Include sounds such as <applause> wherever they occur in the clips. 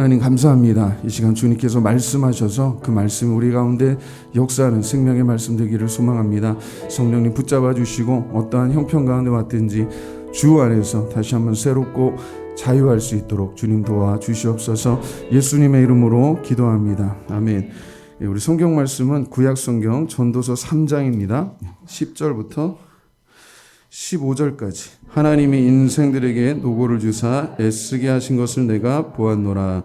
하나님 감사합니다. 이 시간 주님께서 말씀하셔서 그 말씀이 우리 가운데 역사하는 생명의 말씀 되기를 소망합니다. 성령님 붙잡아 주시고 어떠한 형편 가운데 왔든지 주 안에서 다시 한번 새롭고 자유할 수 있도록 주님 도와 주시옵소서 예수님의 이름으로 기도합니다. 아멘. 예, 우리 성경 말씀은 구약 성경 전도서 3장입니다. 10절부터 15절까지. 하나님이 인생들에게 노고를 주사 애쓰게 하신 것을 내가 보았노라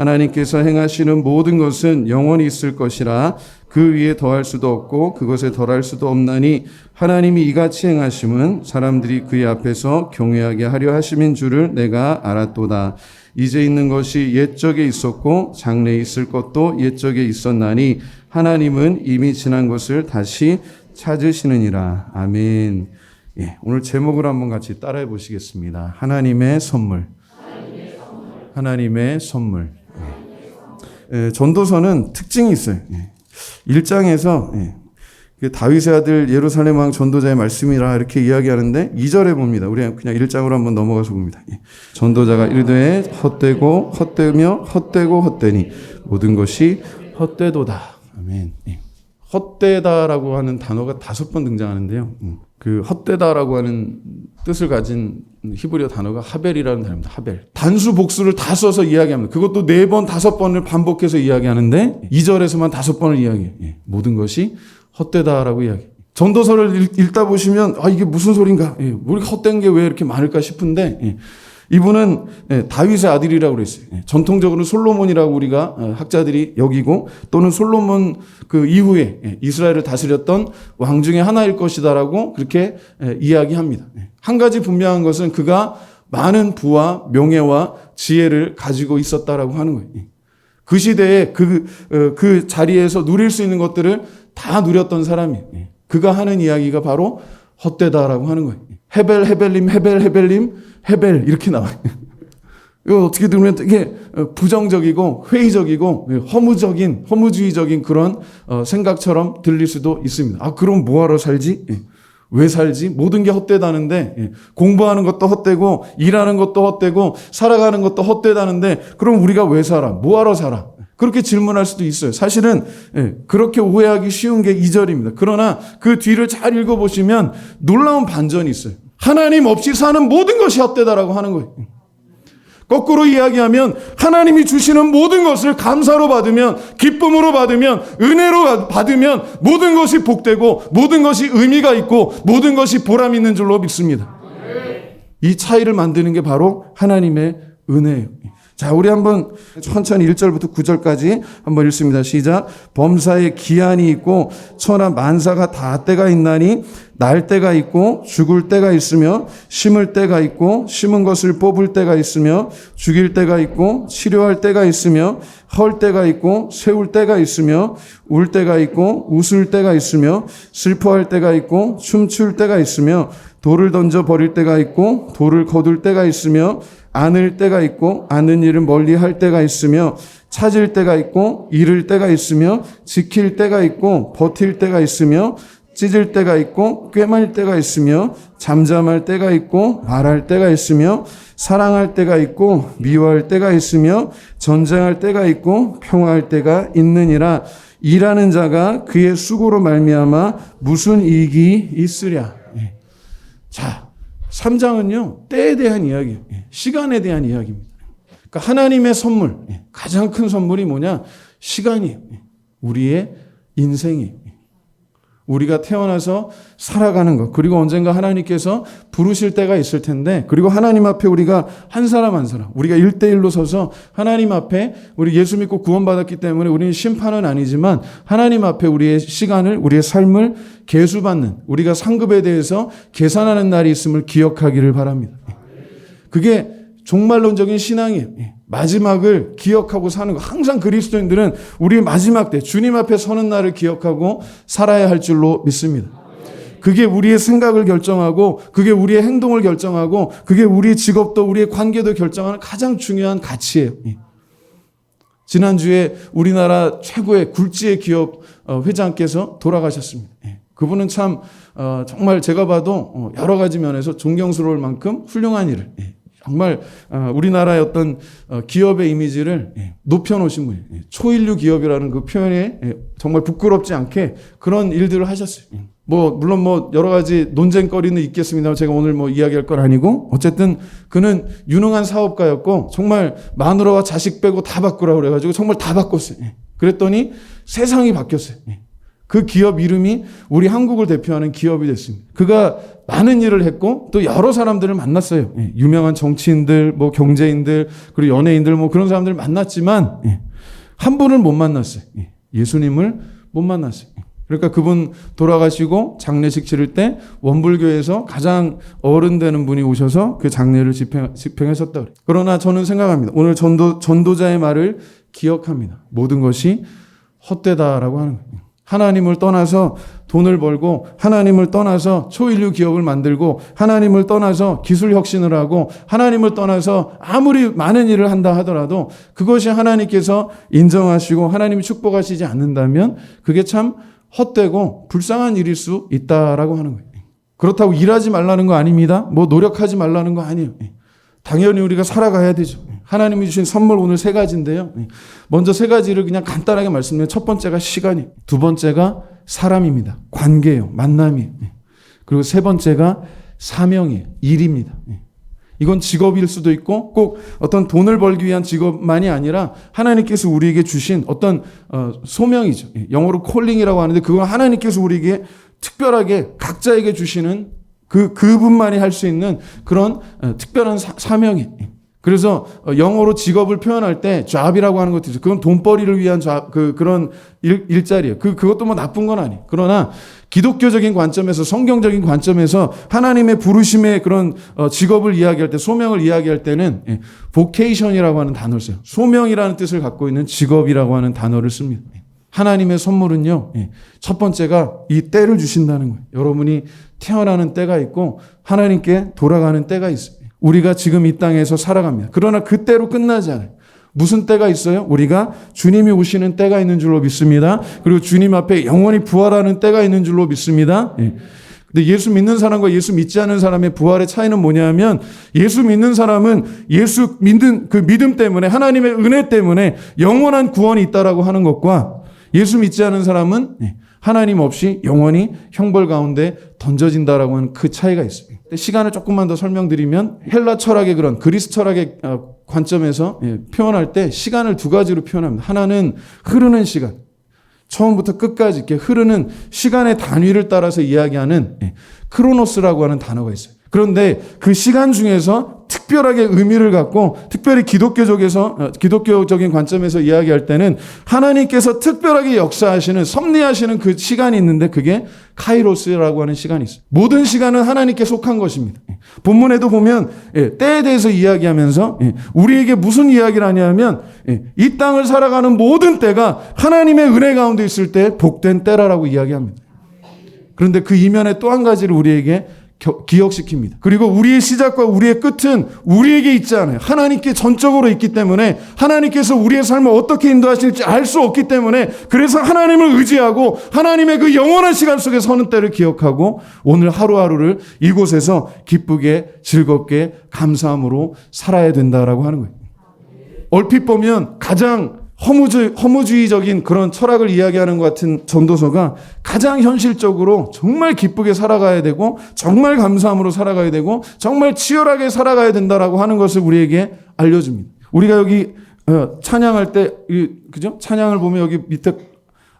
하나님께서 행하시는 모든 것은 영원히 있을 것이라 그 위에 더할 수도 없고 그것에 덜할 수도 없나니 하나님이 이같이 행하심은 사람들이 그의 앞에서 경외하게 하려 하심인 줄을 내가 알았도다. 이제 있는 것이 옛적에 있었고 장래에 있을 것도 옛적에 있었나니 하나님은 이미 지난 것을 다시 찾으시느니라. 아멘. 예, 오늘 제목을 한번 같이 따라해 보시겠습니다. 하나님의 선물. 하나님의 선물. 예, 전도서는 특징이 있어요. 예. 1장에서 예, 그 다윗의 아들 예루살렘 왕 전도자의 말씀이라 이렇게 이야기하는데 2절에 봅니다. 우리 그냥 1장으로 한번 넘어가서 봅니다. 예. 전도자가 이르되 헛되고 헛되며 헛되고 헛되니 모든 것이 헛되도다. 아멘. 예. 헛되다라고 하는 단어가 다섯 번 등장하는데요. 음. 그 헛되다라고 하는 뜻을 가진 히브리어 단어가 하벨이라는 단어입니다. 하벨. 단수 복수를 다 써서 이야기합니다. 그것도 네 번, 다섯 번을 반복해서 이야기하는데 2절에서만 다섯 번을 이야기해요. 예. 모든 것이 헛되다라고 이야기. 전도서를 읽, 읽다 보시면 아 이게 무슨 소린가? 예. 우리 헛된 게 왜 이렇게 많을까 싶은데 예. 이분은 예, 다윗의 아들이라고 그랬어요. 예, 전통적으로 솔로몬이라고 우리가 어, 학자들이 여기고 또는 솔로몬 그 이후에 예, 이스라엘을 다스렸던 왕 중에 하나일 것이다라고 그렇게 예, 이야기합니다. 예. 한 가지 분명한 것은 그가 많은 부와 명예와 지혜를 가지고 있었다라고 하는 거예요. 예. 그 시대에 그, 어, 그 자리에서 누릴 수 있는 것들을 다 누렸던 사람이에요. 예. 그가 하는 이야기가 바로 헛되다라고 하는 거예요. 헤벨, 헤벨님, 헤벨, 헤벨님, 헤벨 이렇게 나와요. 이거 어떻게 들으면 되게 부정적이고 회의적이고 허무적인 허무주의적인 그런 어, 생각처럼 들릴 수도 있습니다. 아 그럼 뭐하러 살지? 예. 왜 살지? 모든 게 헛되다는데 예. 공부하는 것도 헛되고 일하는 것도 헛되고 살아가는 것도 헛되다는데 그럼 우리가 왜 살아? 뭐하러 살아? 그렇게 질문할 수도 있어요. 사실은 예, 그렇게 오해하기 쉬운 게 2절입니다. 그러나 그 뒤를 잘 읽어보시면 놀라운 반전이 있어요. 하나님 없이 사는 모든 것이 헛되다라고 하는 거예요. 거꾸로 이야기하면 하나님이 주시는 모든 것을 감사로 받으면 기쁨으로 받으면 은혜로 받으면 모든 것이 복되고 모든 것이 의미가 있고 모든 것이 보람 있는 줄로 믿습니다. 이 차이를 만드는 게 바로 하나님의 은혜예요. 자, 우리 한번 천천히 1절부터 9절까지 한번 읽습니다. 시작. 범사에 기한이 있고 천하 만사가 다 때가 있나니 날 때가 있고 죽을 때가 있으며 심을 때가 있고 심은 것을 뽑을 때가 있으며 죽일 때가 있고 치료할 때가 있으며 헐 때가 있고 세울 때가 있으며 울 때가 있고 웃을 때가 있으며 슬퍼할 때가 있고 춤출 때가 있으며 돌을 던져 버릴 때가 있고 돌을 거둘 때가 있으며 안을 때가 있고 아는 일을 멀리 할 때가 있으며 찾을 때가 있고 잃을 때가 있으며 지킬 때가 있고 버틸 때가 있으며 찢을 때가 있고 꿰말 때가 있으며 잠잠할 때가 있고 말할 때가 있으며 사랑할 때가 있고 미워할 때가 있으며 전쟁할 때가 있고 평화할 때가 있느니라 일하는 자가 그의 수고로 말미암아 무슨 이익이 있으랴. 예. 자, 3장은요, 때에 대한 이야기예요. 예, 시간에 대한 이야기입니다. 그러니까 하나님의 선물, 예, 가장 큰 선물이 뭐냐? 시간이에요. 예, 우리의 인생이에요. 우리가 태어나서 살아가는 것. 그리고 언젠가 하나님께서 부르실 때가 있을 텐데, 그리고 하나님 앞에 우리가 한 사람 한 사람, 우리가 일대일로 서서 하나님 앞에 우리 예수 믿고 구원받았기 때문에 우리는 심판은 아니지만 하나님 앞에 우리의 시간을, 우리의 삶을 계수받는, 우리가 상급에 대해서 계산하는 날이 있음을 기억하기를 바랍니다. 그게 종말론적인 신앙이에요. 마지막을 기억하고 사는 거. 항상 그리스도인들은 우리 마지막 때 주님 앞에 서는 날을 기억하고 살아야 할 줄로 믿습니다. 그게 우리의 생각을 결정하고 그게 우리의 행동을 결정하고 그게 우리의 직업도 우리의 관계도 결정하는 가장 중요한 가치예요. 예. 지난주에 우리나라 최고의 굴지의 기업 어, 회장께서 돌아가셨습니다. 예. 그분은 참 어, 정말 제가 봐도 어, 여러 가지 면에서 존경스러울 만큼 훌륭한 일을 예. 정말 우리나라의 어떤 기업의 이미지를 높여놓으신 분이에요. 초인류 기업이라는 그 표현에 정말 부끄럽지 않게 그런 일들을 하셨어요. 뭐 물론 뭐 여러 가지 논쟁거리는 있겠습니다만 제가 오늘 뭐 이야기할 건 아니고 어쨌든 그는 유능한 사업가였고 정말 마누라와 자식 빼고 다 바꾸라 그래가지고 정말 다 바꿨어요. 그랬더니 세상이 바뀌었어요. 그 기업 이름이 우리 한국을 대표하는 기업이 됐습니다. 그가 많은 일을 했고 또 여러 사람들을 만났어요. 예, 유명한 정치인들, 뭐 경제인들, 그리고 연예인들 뭐 그런 사람들을 만났지만 예, 한 분을 못 만났어요. 예, 예수님을 못 만났어요. 그러니까 그분 돌아가시고 장례식 치를 때 원불교에서 가장 어른 되는 분이 오셔서 그 장례를 집행, 집행하셨다. 그러나 저는 생각합니다. 오늘 전도, 전도자의 말을 기억합니다. 모든 것이 헛되다라고 하는 거예요. 하나님을 떠나서 돈을 벌고 하나님을 떠나서 초인류 기업을 만들고 하나님을 떠나서 기술 혁신을 하고 하나님을 떠나서 아무리 많은 일을 한다 하더라도 그것이 하나님께서 인정하시고 하나님이 축복하시지 않는다면 그게 참 헛되고 불쌍한 일일 수 있다라고 하는 거예요. 그렇다고 일하지 말라는 거 아닙니다. 뭐 노력하지 말라는 거 아니에요. 당연히 우리가 살아가야 되죠. 하나님이 주신 선물 오늘 세 가지인데요. 먼저 세 가지를 그냥 간단하게 말씀드리면 첫 번째가 시간이, 두 번째가 사람입니다. 관계예요. 만남이에요. 그리고 세 번째가 사명이에요. 일입니다. 이건 직업일 수도 있고 꼭 어떤 돈을 벌기 위한 직업만이 아니라 하나님께서 우리에게 주신 어떤 어, 소명이죠. 영어로 콜링이라고 하는데 그건 하나님께서 우리에게 특별하게 각자에게 주시는 그 그분만이 할 수 있는 그런 어, 특별한 사, 사명이. 그래서 어, 영어로 직업을 표현할 때 job이라고 하는 것도 있어요. 그건 돈벌이를 위한 job, 그 그런 일, 일자리예요. 그 그것도 뭐 나쁜 건 아니에요. 그러나 기독교적인 관점에서 성경적인 관점에서 하나님의 부르심의 그런 어, 직업을 이야기할 때 소명을 이야기할 때는 예, vocation이라고 하는 단어를 써요. 소명이라는 뜻을 갖고 있는 직업이라고 하는 단어를 씁니다. 하나님의 선물은요. 예, 첫 번째가 이 때를 주신다는 거예요. 여러분이 태어나는 때가 있고 하나님께 돌아가는 때가 있어요. 우리가 지금 이 땅에서 살아갑니다. 그러나 그때로 끝나지 않아요. 무슨 때가 있어요? 우리가 주님이 오시는 때가 있는 줄로 믿습니다. 그리고 주님 앞에 영원히 부활하는 때가 있는 줄로 믿습니다. 예. 근데 예수 믿는 사람과 예수 믿지 않는 사람의 부활의 차이는 뭐냐면 예수 믿는 사람은 예수 믿는 그 믿음 때문에 하나님의 은혜 때문에 영원한 구원이 있다라고 하는 것과 예수 믿지 않은 사람은 예, 하나님 없이 영원히 형벌 가운데 던져진다라고 하는 그 차이가 있어요. 시간을 조금만 더 설명드리면 헬라 철학의 그런 그리스 철학의 어, 관점에서 예, 표현할 때 시간을 두 가지로 표현합니다. 하나는 흐르는 시간. 처음부터 끝까지 이렇게 흐르는 시간의 단위를 따라서 이야기하는 예, 크로노스라고 하는 단어가 있어요. 그런데 그 시간 중에서 특별하게 의미를 갖고 특별히 기독교적에서 어, 기독교적인 관점에서 이야기할 때는 하나님께서 특별하게 역사하시는 섭리하시는 그 시간이 있는데 그게 카이로스라고 하는 시간이 있어요. 모든 시간은 하나님께 속한 것입니다. 예. 본문에도 보면 예, 때에 대해서 이야기하면서 예, 우리에게 무슨 이야기를 하냐면 이 땅을 살아가는 모든 때가 하나님의 은혜 가운데 있을 때 복된 때라라고 이야기합니다. 그런데 그 이면에 또 한 가지를 우리에게 기억시킵니다. 그리고 우리의 시작과 우리의 끝은 우리에게 있지 않아요. 하나님께 전적으로 있기 때문에 하나님께서 우리의 삶을 어떻게 인도하실지 알 수 없기 때문에 그래서 하나님을 의지하고 하나님의 그 영원한 시간 속에 서는 때를 기억하고 오늘 하루하루를 이곳에서 기쁘게 즐겁게 감사함으로 살아야 된다라고 하는 거예요. 얼핏 보면 가장 허무주의, 허무주의적인 그런 철학을 이야기하는 것 같은 전도서가 가장 현실적으로 정말 기쁘게 살아가야 되고 정말 감사함으로 살아가야 되고 정말 치열하게 살아가야 된다라고 하는 것을 우리에게 알려줍니다. 우리가 여기 어, 찬양할 때 그죠? 찬양을 보면 여기 밑에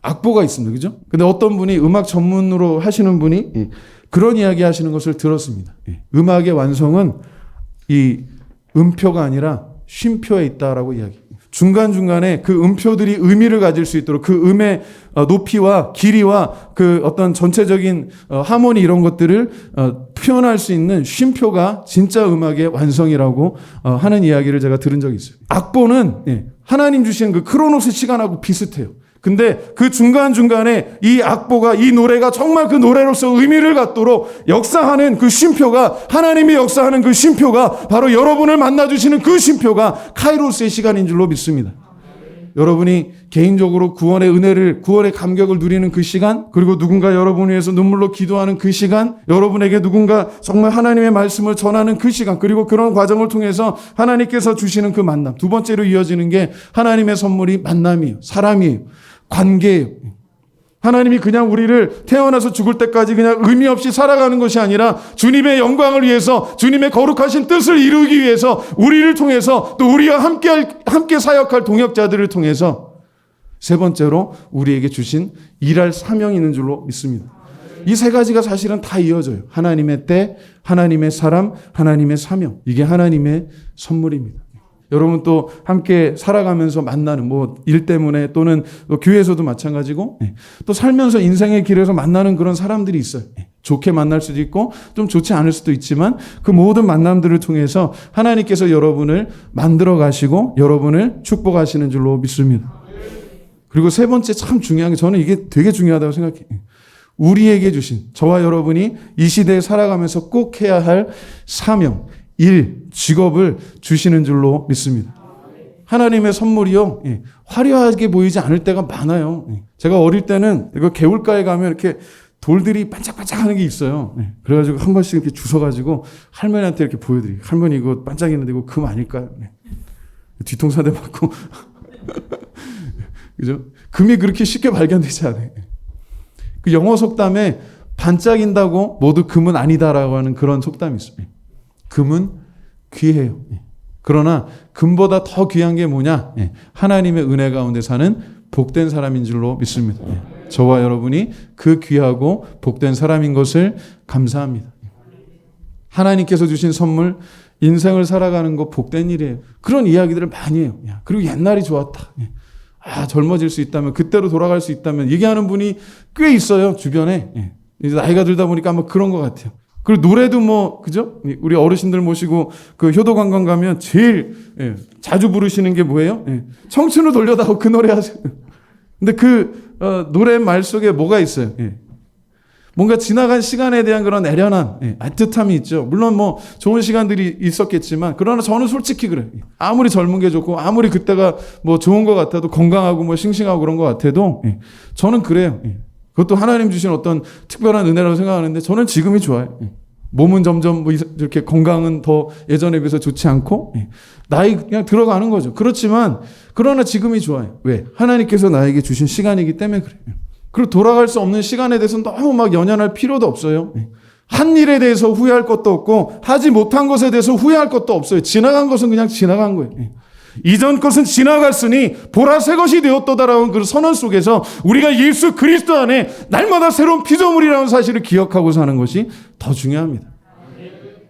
악보가 있습니다. 그죠? 근데 어떤 분이 음악 전문으로 하시는 분이 예, 그런 이야기 하시는 것을 들었습니다. 예, 음악의 완성은 이 음표가 아니라 쉼표에 있다라고 이야기. 중간중간에 그 음표들이 의미를 가질 수 있도록 그 음의 어, 높이와 길이와 그 어떤 전체적인 어, 하모니 이런 것들을 어, 표현할 수 있는 쉼표가 진짜 음악의 완성이라고 어, 하는 이야기를 제가 들은 적이 있어요. 악보는 예, 하나님 주신 그 크로노스 시간하고 비슷해요. 근데 그 중간중간에 이 악보가 이 노래가 정말 그 노래로서 의미를 갖도록 역사하는 그 쉼표가 하나님이 역사하는 그 쉼표가 바로 여러분을 만나 주시는 그 쉼표가 카이로스의 시간인 줄로 믿습니다. 여러분이 개인적으로 구원의 은혜를, 구원의 감격을 누리는 그 시간, 그리고 누군가 여러분을 위해서 눈물로 기도하는 그 시간, 여러분에게 누군가 정말 하나님의 말씀을 전하는 그 시간, 그리고 그런 과정을 통해서 하나님께서 주시는 그 만남. 두 번째로 이어지는 게 하나님의 선물이 만남이에요. 사람이에요. 관계예요. 하나님이 그냥 우리를 태어나서 죽을 때까지 그냥 의미 없이 살아가는 것이 아니라 주님의 영광을 위해서 주님의 거룩하신 뜻을 이루기 위해서 우리를 통해서 또 우리와 함께 할- 함께 사역할 동역자들을 통해서 세 번째로 우리에게 주신 일할 사명이 있는 줄로 믿습니다. 이 세 가지가 사실은 다 이어져요. 하나님의 때, 하나님의 사람, 하나님의 사명. 이게 하나님의 선물입니다. 여러분 또 함께 살아가면서 만나는 뭐 일 때문에 또는 또 교회에서도 마찬가지고 예. 또 살면서 인생의 길에서 만나는 그런 사람들이 있어요. 예. 좋게 만날 수도 있고 좀 좋지 않을 수도 있지만 그 모든 만남들을 통해서 하나님께서 여러분을 만들어 가시고 여러분을 축복하시는 줄로 믿습니다. 그리고 세 번째 참 중요한 게 저는 이게 되게 중요하다고 생각해요. 우리에게 주신 저와 여러분이 이 시대에 살아가면서 꼭 해야 할 사명, 일, 직업을 주시는 줄로 믿습니다. 하나님의 선물이요, 예, 화려하게 보이지 않을 때가 많아요. 예. 제가 어릴 때는 이거 개울가에 가면 이렇게 돌들이 반짝반짝 하는 게 있어요. 예. 그래가지고 한 번씩 이렇게 주워가지고 할머니한테 이렇게 보여드리고, 할머니 이거 반짝이는데 이거 금 아닐까요? 네. 뒤통수한테 맞고. <laughs> 그죠? 금이 그렇게 쉽게 발견되지 않아요. 그 영어 속담에 반짝인다고 모두 금은 아니다라고 하는 그런 속담이 있어요. 금은 귀해요. 예. 그러나 금보다 더 귀한 게 뭐냐? 예. 하나님의 은혜 가운데 사는 복된 사람인 줄로 믿습니다. 예. 저와 여러분이 그 귀하고 복된 사람인 것을 감사합니다. 하나님께서 주신 선물, 인생을 살아가는 거 복된 일이에요. 그런 이야기들을 많이 해요. 야, 그리고 옛날이 좋았다. 예. 아, 젊어질 수 있다면, 그때로 돌아갈 수 있다면, 얘기하는 분이 꽤 있어요, 주변에. 예. 이제 나이가 들다 보니까 아마 그런 것 같아요. 그리고 노래도 뭐, 그죠? 우리 어르신들 모시고 그 효도 관광 가면 제일 예, 자주 부르시는 게 뭐예요? 예. 청춘을 돌려다오 그 노래 하세요. <laughs> 근데 그 어, 노래 말 속에 뭐가 있어요? 예. 뭔가 지나간 시간에 대한 그런 애련함, 예, 애틋함이 있죠. 물론 뭐 좋은 시간들이 있었겠지만, 그러나 저는 솔직히 그래요. 아무리 젊은 게 좋고, 아무리 그때가 뭐 좋은 것 같아도 건강하고 뭐 싱싱하고 그런 것 같아도, 예, 저는 그래요. 예. 그것도 하나님 주신 어떤 특별한 은혜라고 생각하는데, 저는 지금이 좋아요. 예. 몸은 점점 뭐 이렇게 건강은 더 예전에 비해서 좋지 않고, 예. 나이 그냥 들어가는 거죠. 그렇지만, 그러나 지금이 좋아요. 왜? 하나님께서 나에게 주신 시간이기 때문에 그래요. 그리고 돌아갈 수 없는 시간에 대해서 너무 막 연연할 필요도 없어요. 한 일에 대해서 후회할 것도 없고 하지 못한 것에 대해서 후회할 것도 없어요. 지나간 것은 그냥 지나간 거예요. 이전 것은 지나갔으니 보라 새 것이 되었도다라는 그 선언 속에서 우리가 예수 그리스도 안에 날마다 새로운 피조물이라는 사실을 기억하고 사는 것이 더 중요합니다.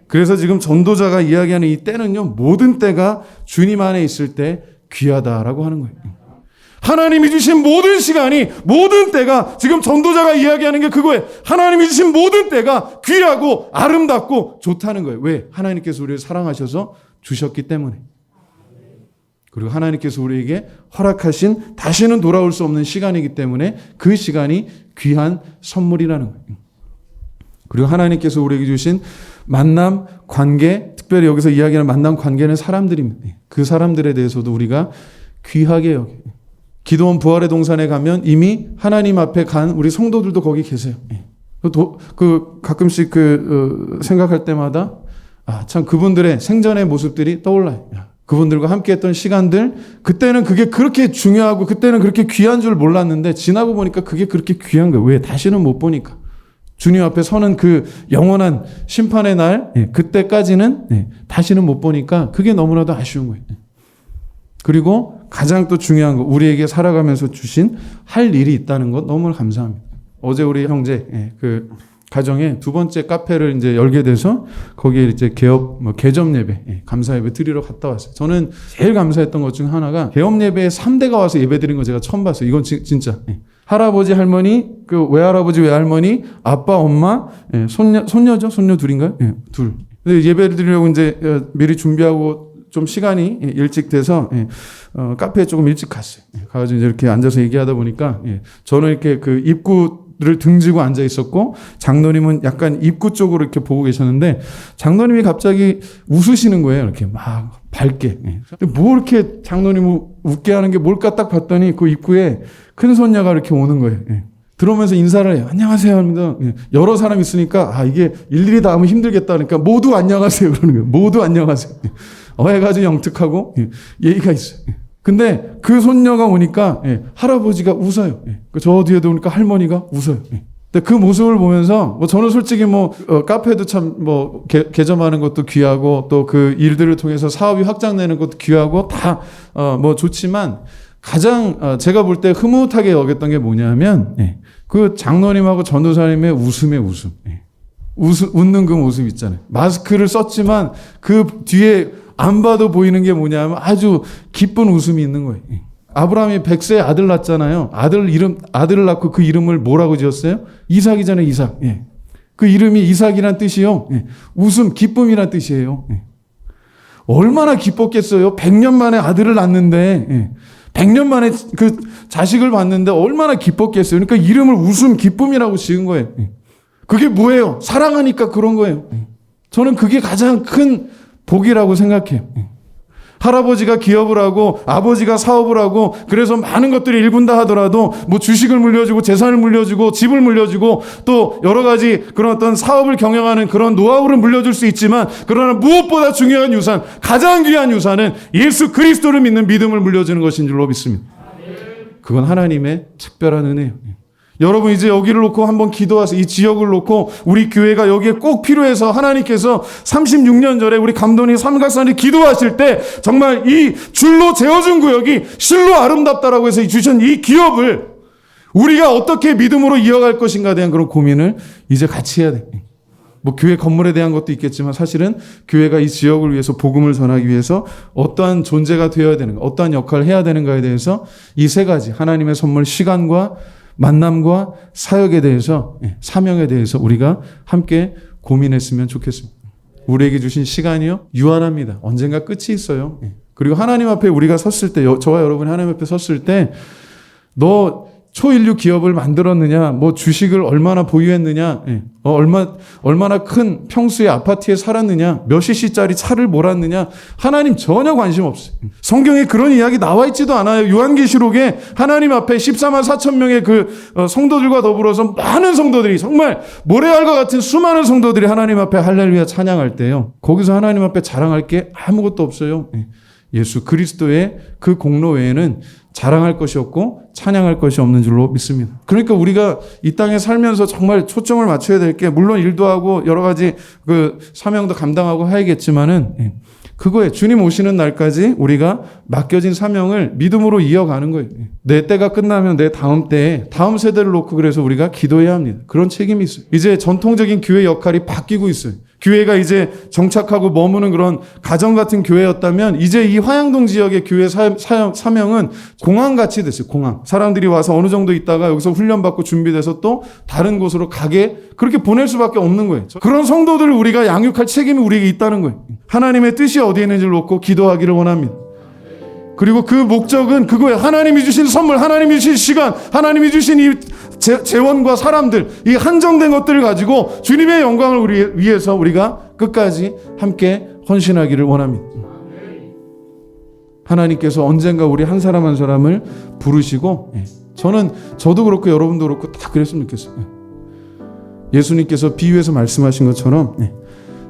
그래서 지금 전도자가 이야기하는 이 때는요, 모든 때가 주님 안에 있을 때 귀하다라고 하는 거예요. 하나님이 주신 모든 시간이 모든 때가 지금 전도자가 이야기하는 게 그거예요. 하나님이 주신 모든 때가 귀하고 아름답고 좋다는 거예요. 왜? 하나님께서 우리를 사랑하셔서 주셨기 때문에. 그리고 하나님께서 우리에게 허락하신 다시는 돌아올 수 없는 시간이기 때문에 그 시간이 귀한 선물이라는 거예요. 그리고 하나님께서 우리에게 주신 만남, 관계, 특별히 여기서 이야기하는 만남, 관계는 사람들입니다. 그 사람들에 대해서도 우리가 귀하게 여겨요. 기도원 부활의 동산에 가면 이미 하나님 앞에 간 우리 성도들도 거기 계세요. 그, 도, 그 가끔씩 그 어, 생각할 때마다 아, 참 그분들의 생전의 모습들이 떠올라요. 야, 그분들과 함께 했던 시간들 그때는 그게 그렇게 중요하고 그때는 그렇게 귀한 줄 몰랐는데 지나고 보니까 그게 그렇게 귀한 거예요. 왜 다시는 못 보니까 주님 앞에 서는 그 영원한 심판의 날 예, 그때까지는 예, 다시는 못 보니까 그게 너무나도 아쉬운 거예요. 그리고 가장 또 중요한 거 우리에게 살아가면서 주신 할 일이 있다는 것 너무 감사합니다. 어제 우리 형제 예, 그 가정에 두 번째 카페를 이제 열게 돼서 거기에 이제 개업 뭐 개점 예배 예, 감사 예배 드리러 갔다 왔어요. 저는 제일 감사했던 것 중 하나가 개업 예배에 3대가 와서 예배 드린 거 제가 처음 봤어요. 이건 지- 진짜 예. 할아버지 할머니 그 외할아버지 외할머니 아빠 엄마 예, 손녀 손녀죠 손녀 둘인가요? 예, 둘. 근데 예배를 드리려고 이제 어, 미리 준비하고 좀 시간이 예, 일찍 돼서 예, 어, 카페에 조금 일찍 갔어요. 예, 가가지고 이제 이렇게 앉아서 얘기하다 보니까 예, 저는 이렇게 그 입구 를 등지고 앉아 있었고 장로님은 약간 입구 쪽으로 이렇게 보고 계셨는데 장로님이 갑자기 웃으시는 거예요. 이렇게 막 밝게. 뭐 이렇게 장로님을 웃게 하는 게 뭘까 딱 봤더니 그 입구에 큰 손녀가 이렇게 오는 거예요. 예. 들어오면서 인사를 해요. 안녕하세요. 합니다. 예. 여러 사람 있으니까, 아, 이게 일일이 다 하면 힘들겠다. 그러니까 모두 안녕하세요. 그러는 거예요. 모두 안녕하세요. 예. 어해가지고 영특하고, 예. 예의가 있어요. 예. 근데 그 손녀가 오니까, 예. 할아버지가 웃어요. 예. 그저 뒤에도 오니까 할머니가 웃어요. 예. 근데 그 모습을 보면서, 뭐 저는 솔직히 뭐, 어, 카페도 참 뭐, 개, 개점하는 것도 귀하고, 또 그 일들을 통해서 사업이 확장되는 것도 귀하고, 다, 어, 뭐 좋지만, 가장 어, 제가 볼 때 흐뭇하게 여겼던 게 뭐냐면 예, 그 장로님하고 전도사님의 웃음의 웃음, 예. 웃, 웃는 그 모습 있잖아요. 마스크를 썼지만 그 뒤에 안 봐도 보이는 게 뭐냐면 아주 기쁜 웃음이 있는 거예요. 예. 아브라함이 백세 아들 낳잖아요. 아들 이름 아들을 낳고 그 이름을 뭐라고 지었어요? 이삭이잖아요. 이삭. 예. 그 이름이 이삭이란 뜻이요. 예. 웃음, 기쁨이란 뜻이에요. 예. 얼마나 기뻤겠어요. 100년 만에 아들을 낳는데 예. 100년 만에 그 자식을 봤는데 얼마나 기뻤겠어요. 그러니까 이름을 웃음, 기쁨이라고 지은 거예요. 예. 그게 뭐예요? 사랑하니까 그런 거예요. 예. 저는 그게 가장 큰 복이라고 생각해요. 예. 할아버지가 기업을 하고 아버지가 사업을 하고 그래서 많은 것들이 일군다 하더라도 뭐 주식을 물려주고 재산을 물려주고 집을 물려주고 또 여러 가지 그런 어떤 사업을 경영하는 그런 노하우를 물려줄 수 있지만 그러나 무엇보다 중요한 유산 가장 귀한 유산은 예수 그리스도를 믿는 믿음을 물려주는 것인 줄로 믿습니다. 그건 하나님의 특별한 은혜예요. 여러분 이제 여기를 놓고 한번 기도하세요. 이 지역을 놓고 우리 교회가 여기에 꼭 필요해서 하나님께서 36년 전에 우리 감독님 삼각산에 기도하실 때 정말 이 줄로 재어준 구역이 실로 아름답다라고 해서 주신 이 기업을 우리가 어떻게 믿음으로 이어갈 것인가에 대한 그런 고민을 이제 같이 해야 돼. 뭐 교회 건물에 대한 것도 있겠지만 사실은 교회가 이 지역을 위해서 복음을 전하기 위해서 어떠한 존재가 되어야 되는가, 어떠한 역할을 해야 되는가에 대해서 이 세 가지 하나님의 선물 시간과 만남과 사역에 대해서 예, 사명에 대해서 우리가 함께 고민했으면 좋겠습니다. 우리에게 주신 시간이요 유한합니다. 언젠가 끝이 있어요. 예. 그리고 하나님 앞에 우리가 섰을 때 여- 저와 여러분이 하나님 앞에 섰을 때 너 초인류 기업을 만들었느냐, 뭐 주식을 얼마나 보유했느냐, 예. 어, 얼마 얼마나 큰 평수의 아파트에 살았느냐, 몇 cc짜리 차를 몰았느냐, 하나님 전혀 관심 없어요. 성경에 그런 이야기 나와 있지도 않아요. 요한계시록에 하나님 앞에 14만 4천 명의 그 어, 성도들과 더불어서 많은 성도들이 정말 모래알과 같은 수많은 성도들이 하나님 앞에 할렐루야 찬양할 때요. 거기서 하나님 앞에 자랑할 게 아무것도 없어요. 예. 예수 그리스도의 그 공로 외에는 자랑할 것이 없고 찬양할 것이 없는 줄로 믿습니다. 그러니까 우리가 이 땅에 살면서 정말 초점을 맞춰야 될 게 물론 일도 하고 여러 가지 그 사명도 감당하고 해야겠지만은 예. 그거에 주님 오시는 날까지 우리가 맡겨진 사명을 믿음으로 이어가는 거예요. 예. 내 때가 끝나면 내 다음 때에 다음 세대를 놓고 그래서 우리가 기도해야 합니다. 그런 책임이 있어요. 이제 전통적인 교회 역할이 바뀌고 있어요. 교회가 이제 정착하고 머무는 그런 가정 같은 교회였다면 이제 이 화양동 지역의 교회 사명은 공항 같이 됐어요. 공항. 사람들이 와서 어느 정도 있다가 여기서 훈련받고 준비돼서 또 다른 곳으로 가게 그렇게 보낼 수밖에 없는 거예요. 그런 성도들을 우리가 양육할 책임이 우리에게 있다는 거예요. 하나님의 뜻이 어디에 있는지를 놓고 기도하기를 원합니다. 그리고 그 목적은 그거예요. 하나님이 주신 선물, 하나님이 주신 시간, 하나님이 주신 이 재, 재원과 사람들, 이 한정된 것들을 가지고 주님의 영광을 우리 위해서 우리가 끝까지 함께 헌신하기를 원합니다. 하나님께서 언젠가 우리 한 사람 한 사람을 부르시고, 예. 저는 저도 그렇고 여러분도 그렇고 다 그랬으면 좋겠어요. 예. 예수님께서 비유에서 말씀하신 것처럼 예.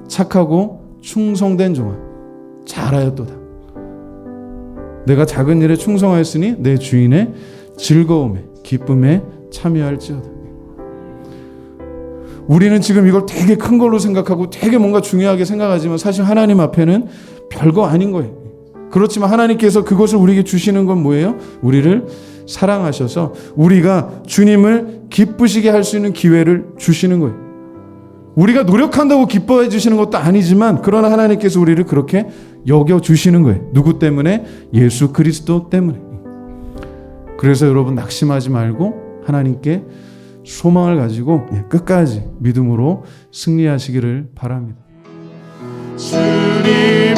착하고 충성된 종아 잘하였도다. 내가 작은 일에 충성하였으니 내 주인의 즐거움에 기쁨에 참여할지어다. 우리는 지금 이걸 되게 큰 걸로 생각하고 되게 뭔가 중요하게 생각하지만 사실 하나님 앞에는 별거 아닌 거예요. 그렇지만 하나님께서 그것을 우리에게 주시는 건 뭐예요? 우리를 사랑하셔서 우리가 주님을 기쁘시게 할 수 있는 기회를 주시는 거예요. 우리가 노력한다고 기뻐해 주시는 것도 아니지만 그러나 하나님께서 우리를 그렇게 여겨 주시는 거예요. 누구 때문에? 예수 그리스도 때문에. 그래서 여러분 낙심하지 말고 하나님께 소망을 가지고 예, 끝까지 믿음으로 승리하시기를 바랍니다. 주님의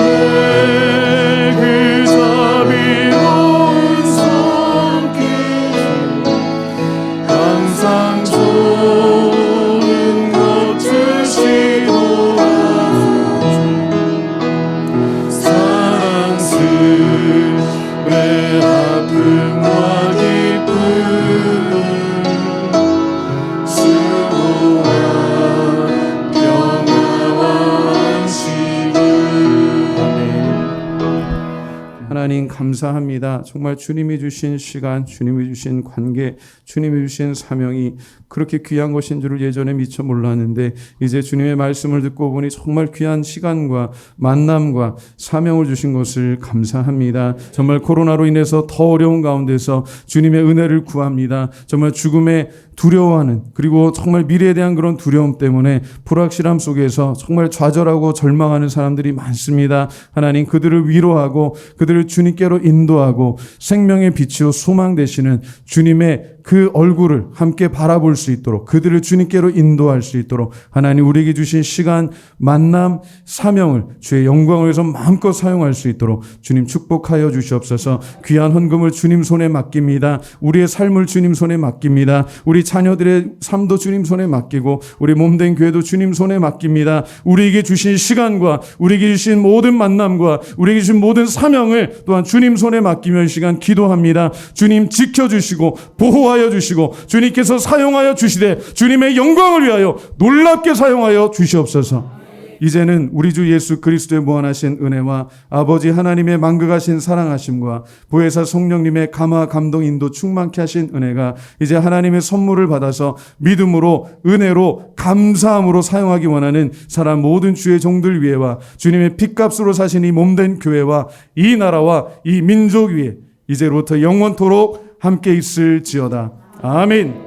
감사합니다. 정말 주님이 주신 시간, 주님이 주신 관계, 주님이 주신 사명이 그렇게 귀한 것인 줄을 예전에 미처 몰랐는데 이제 주님의 말씀을 듣고 보니 정말 귀한 시간과 만남과 사명을 주신 것을 감사합니다. 정말 코로나로 인해서 더 어려운 가운데서 주님의 은혜를 구합니다. 정말 죽음에 두려워하는 그리고 정말 미래에 대한 그런 두려움 때문에 불확실함 속에서 정말 좌절하고 절망하는 사람들이 많습니다. 하나님 그들을 위로하고 그들을 주님께로 인 도하고 생명의 빛이요 소망 되시는 주님의 그 얼굴을 함께 바라볼 수 있도록 그들을 주님께로 인도할 수 있도록 하나님 우리에게 주신 시간 만남 사명을 주의 영광을 위해서 마음껏 사용할 수 있도록 주님 축복하여 주시옵소서. 귀한 헌금을 주님 손에 맡깁니다. 우리의 삶을 주님 손에 맡깁니다. 우리 자녀들의 삶도 주님 손에 맡기고 우리 몸된 교회도 주님 손에 맡깁니다. 우리에게 주신 시간과 우리에게 주신 모든 만남과 우리에게 주신 모든 사명을 또한 주님 손에 맡기며 이 시간 기도합니다. 주님 지켜주시고 보호하 여 주시고 주님께서 사용하여 주시되 주님의 영광을 위하여 놀랍게 사용하여 주시옵소서. 이제는 우리 주 예수 그리스도의 무한하신 은혜와 아버지 하나님의 만극하신 사랑하심과 보혜사 성령님의 감화 감동 인도 충만케 하신 은혜가 이제 하나님의 선물을 받아서 믿음으로 은혜로 감사함으로 사용하기 원하는 사람 모든 주의 종들 위에와 주님의 핏값으로 사신 이 몸된 교회와 이 나라와 이 민족 위에 이제로부터 영원토록 함께 있을지어다. 아멘.